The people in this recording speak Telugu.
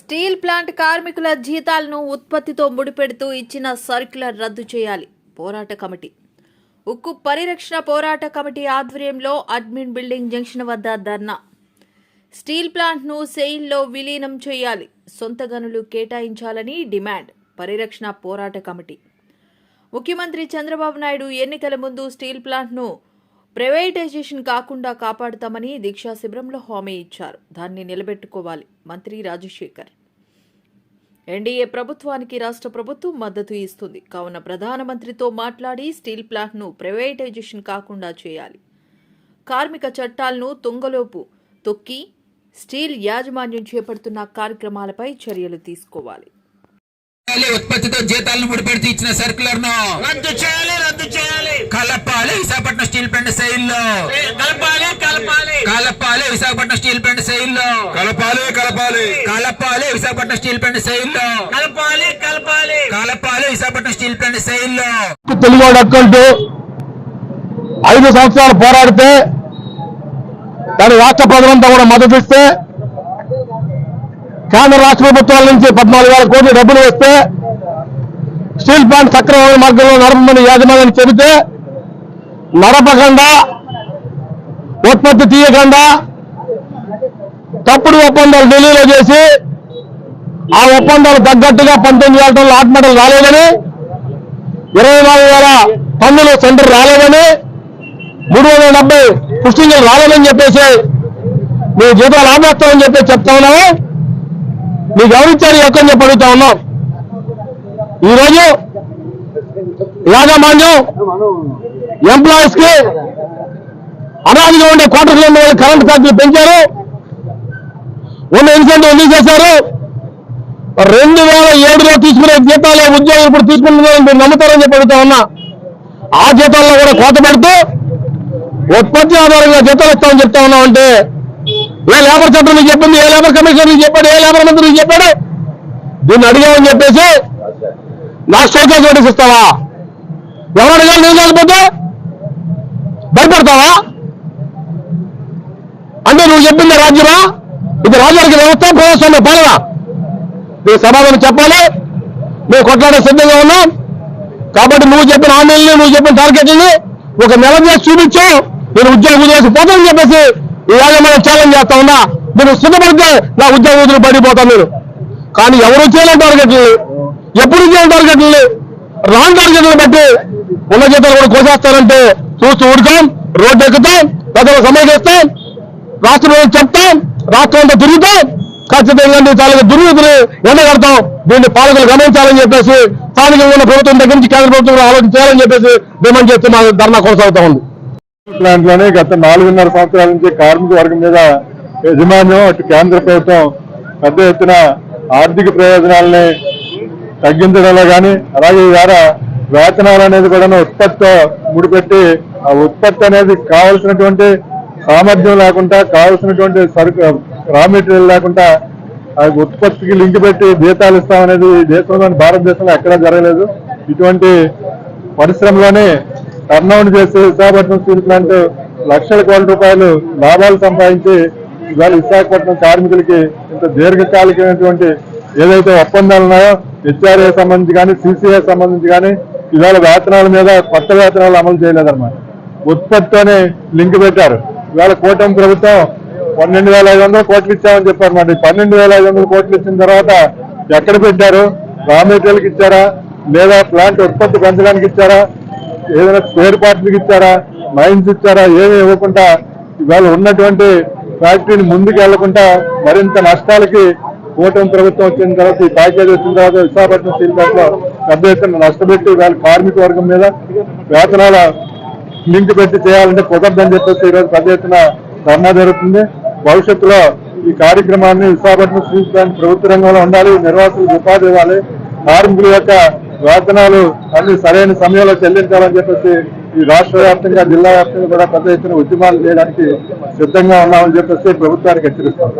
స్టీల్ ప్లాంట్ కార్మికుల జీతాలను ఉత్పత్తితో ముడిపెడుతూ ఇచ్చిన సర్క్యులర్ రద్దు చేయాలి. పోరాట కమిటీ. ఉక్కు పరిరక్షణ పోరాట కమిటీ ఆధ్వర్యంలో అడ్మిన్ బిల్డింగ్ జంక్షన్ వద్ద ధర్నా. స్టీల్ ప్లాంట్ను సెయిల్లో విలీనం చేయాలి. సొంత గనులు కేటాయించాలని డిమాండ్. పరిరక్షణ పోరాట కమిటీ. ముఖ్యమంత్రి చంద్రబాబు నాయుడు ఎన్నికల ముందు స్టీల్ ప్లాంట్ను ప్రైవేటైజేషన్ కాకుండా కాపాడుతామని దీక్షా శిబిరంలో హామీ ఇచ్చారు. దాన్ని నిలబెట్టుకోవాలి. మంత్రి రాజశేఖర్. ఎన్డీఏ ప్రభుత్వానికి రాష్ట్ర ప్రభుత్వం మద్దతు ఇస్తుంది. కావున ప్రధానమంత్రితో మాట్లాడి స్టీల్ ప్లాంట్ను ప్రైవేటైజేషన్ కాకుండా చేయాలి. కార్మిక చట్టాలను తుంగలోపు తొక్కి స్టీల్ యాజమాన్యం చేపడుతున్న కార్యక్రమాలపై చర్యలు తీసుకోవాలి. ఉత్పత్తితో జీతాలను ముడిపెడుతూ ఇచ్చిన సర్కులర్ను రద్దు చేయాలి రద్దు చేయాలి. ప్లాంట్ శైలిలో. కలపాలి కలపాలి. కలపాలి విశాఖపట్నం స్టీల్ ప్లాంట్ శైలిలో. కలపాలి కలపాలి. కలపాలి విశాఖపట్నం స్టీల్ ప్లాంట్ శైలిలో. కలపాలి కలపాలి. కలపాలి విశాఖపట్నం స్టీల్ ప్లాంట్ శైలిలో. తెలుగు అక్కంటూ ఐదు సంవత్సరాలు పోరాడితే దాని రాష్ట్ర ప్రజలంతా కూడా మద్దతిస్తే కేంద్ర రాష్ట్ర ప్రభుత్వాల నుంచి పద్నాలుగు వేల కోట్ల డబ్బులు వస్తే స్టీల్ ప్లాంట్ సక్రమమైన మార్గంలో నడపమని యాజమాన్యాన్ని చెబితే నడపకుండా ఉత్పత్తి తీయకుండా తప్పుడు ఒప్పందాలు ఢిల్లీలో చేసి ఆ ఒప్పందాలు తగ్గట్టుగా పంతొమ్మిది వేల టన్నుల ఆత్మటలు రాలేదని ఇరవై నాలుగు వేల టన్నులు సెంటర్ రాలేదని మూడు వందల డెబ్బై పుష్టింగ్లు రాలేదని చెప్పేసి మీ జీతాలు ఆపేస్తామని చెప్పి చెప్తా ఉన్నాము. మీకు ఎవరిచ్చారు ఎక్కని చెప్పి అడుగుతా ఉన్నాం. ఈరోజు యాజమాన్యం ఎంప్లాయీస్కి అనాదిగా ఉండే క్వార్టర్స్ ఉండే వాళ్ళు కరెంట్ ఛార్జీలు పెంచారు. ఉన్న ఇన్సెంటివ్ తీసేశారు రెండు వేల ఏడులో తీసుకునే జీతాలు ఉద్యోగం ఇప్పుడు తీసుకుంటున్నారని మీరు నమ్ముతారని చెప్పి అడుగుతా ఉన్నా. ఆ జీతాల్లో కూడా కోత పెడుతూ ఉత్పత్తి ఆధారంగా జీతాలు ఇస్తామని చెప్తా ఉన్నాం అంటే ఏ లేబర్ చట్టం నీకు చెప్పింది ఏ లేబర్ కమిషనర్ నీకు చెప్పాడు ఏ లేబర్ మంత్రి నీకు చెప్పాడు? దీన్ని అడిగామని చెప్పేసి నా స్టేట్ నోటీస్ ఇస్తావా? ఎవరు అడిగారు? నేను లేకపోతే చెప్తావా? అంటే నువ్వు చెప్పింది రాజ్యమా? ఇది రాజ్యానికి వ్యవస్థ ప్రజాస్వామ్య పాలన. నీ సమాధానం చెప్పాలి. మేము కొట్లాడే సిద్ధంగా ఉన్నాం. కాబట్టి నువ్వు చెప్పిన హామీలని నువ్వు చెప్పిన టార్గెట్లని ఒక నెల చేసి చూపించు. నేను ఉద్యోగం వదిలేసి పోతానని చెప్పేసి ఈ యాజమాన్యం ఛాలెంజ్ చేస్తా ఉన్నా. నేను సిద్ధపడితే నా ఉద్యోగ వదిలి పడిపోతాను నేను. కానీ ఎవరు చేయలేని టార్గెట్లు ఎప్పుడు చేయని టార్గెట్లు రాని బట్టి ఉన్న కూడా కోసేస్తారంటే చూస్తూ ఊరుతాం రోడ్డు ఎక్కుతాం ప్రజలు సమీకరిస్తాం రాష్ట్రం చెప్తాం రాష్ట్రం అంతా తిరుగుతాం ఖచ్చితంగా ఈ తాలూకు దుర్నీతిని ఎండగడతాం. దీన్ని పాలకులు గమనించాలని చెప్పేసి స్థానికంగా ఉన్న ప్రభుత్వం దగ్గర నుంచి కేంద్ర ప్రభుత్వం కూడా ఆలోచన చేయాలని చెప్పేసి డిమాండ్ చేస్తూ మా ధర్నా కొనసాగుతా ఉంది ప్లాంట్లోనే గత నాలుగున్నర సంవత్సరాల నుంచి కార్మిక వర్గం మీద యజమాన్యం అటు కేంద్ర ప్రభుత్వం పెద్ద ఎత్తున ఆర్థిక ప్రయోజనాలని తగ్గించడంలో కానీ అలాగే ద్వారా వేతనాలు అనేది కూడా ఉత్పత్తి ముడిపెట్టి ఆ ఉత్పత్తి అనేది కావలసినటువంటి సామర్థ్యం లేకుండా కావలసినటువంటి సరుకు రా మెటీరియల్ లేకుండా ఆ ఉత్పత్తికి లింక్ పెట్టి జీతాలు ఇస్తామనేది ఈ దేశంలోని భారతదేశంలో ఎక్కడా జరగలేదు. ఇటువంటి పరిశ్రమలోనే టర్నౌండ్ చేసి విశాఖపట్నం స్టీల్ ప్లాంట్ లక్షల కోట్ల రూపాయలు లాభాలు సంపాదించి ఇవాళ విశాఖపట్నం కార్మికులకి ఇంత దీర్ఘకాలికమైనటువంటి ఏదైతే ఒప్పందాలు ఉన్నాయో హెచ్ఆర్ఏ సంబంధించి కానీ సిసిఏ సంబంధించి కానీ ఇవాళ వేతనాల మీద కొత్త వేతనాలు అమలు చేయలేదన్నమాట. ఉత్పత్తితోనే లింక్ పెట్టారు. ఇవాళ కూటమి ప్రభుత్వం పన్నెండు వేల ఐదు వందల కోట్లు ఇచ్చామని చెప్పారు మరి పన్నెండు వేల ఐదు వందల కోట్లు ఇచ్చిన తర్వాత ఎక్కడ పెట్టారు? రా మెటీరియల్కి ఇచ్చారా? లేదా ప్లాంట్ ఉత్పత్తి పెంచడానికి ఇచ్చారా? ఏదైనా స్పేర్ పార్ట్లకు ఇచ్చారా? మైన్స్ ఇచ్చారా? ఏమి ఇవ్వకుండా ఇవాళ ఉన్నటువంటి ఫ్యాక్టరీని ముందుకు వెళ్ళకుండా మరింత నష్టాలకి కూటమి ప్రభుత్వం వచ్చిన తర్వాత ఈ ప్యాకేజ్ వచ్చిన తర్వాత విశాఖపట్నం స్టీల్ ప్లాంట్లో పెద్ద ఎత్తున నష్టపెట్టి వాళ్ళ కార్మిక వర్గం మీద వేతనాల లింక్ పెట్టి చేయాలంటే కుదరదని చెప్పేసి ఈరోజు పెద్ద ఎత్తున ధర్నా జరుగుతుంది. భవిష్యత్తులో ఈ కార్యక్రమాన్ని విశాఖపట్నం చూపించడానికి ప్రభుత్వ రంగంలో ఉండాలి. నిర్వాసులకు ఉపాధి ఇవ్వాలి. కార్మికుల యొక్క వేతనాలు అన్ని సరైన సమయంలో చెల్లించాలని చెప్పేసి ఈ రాష్ట్ర వ్యాప్తంగా జిల్లా వ్యాప్తంగా కూడా పెద్ద ఎత్తున ఉద్యమాలు చేయడానికి సిద్ధంగా ఉన్నామని చెప్పేసి ప్రభుత్వానికి హెచ్చరిస్తాం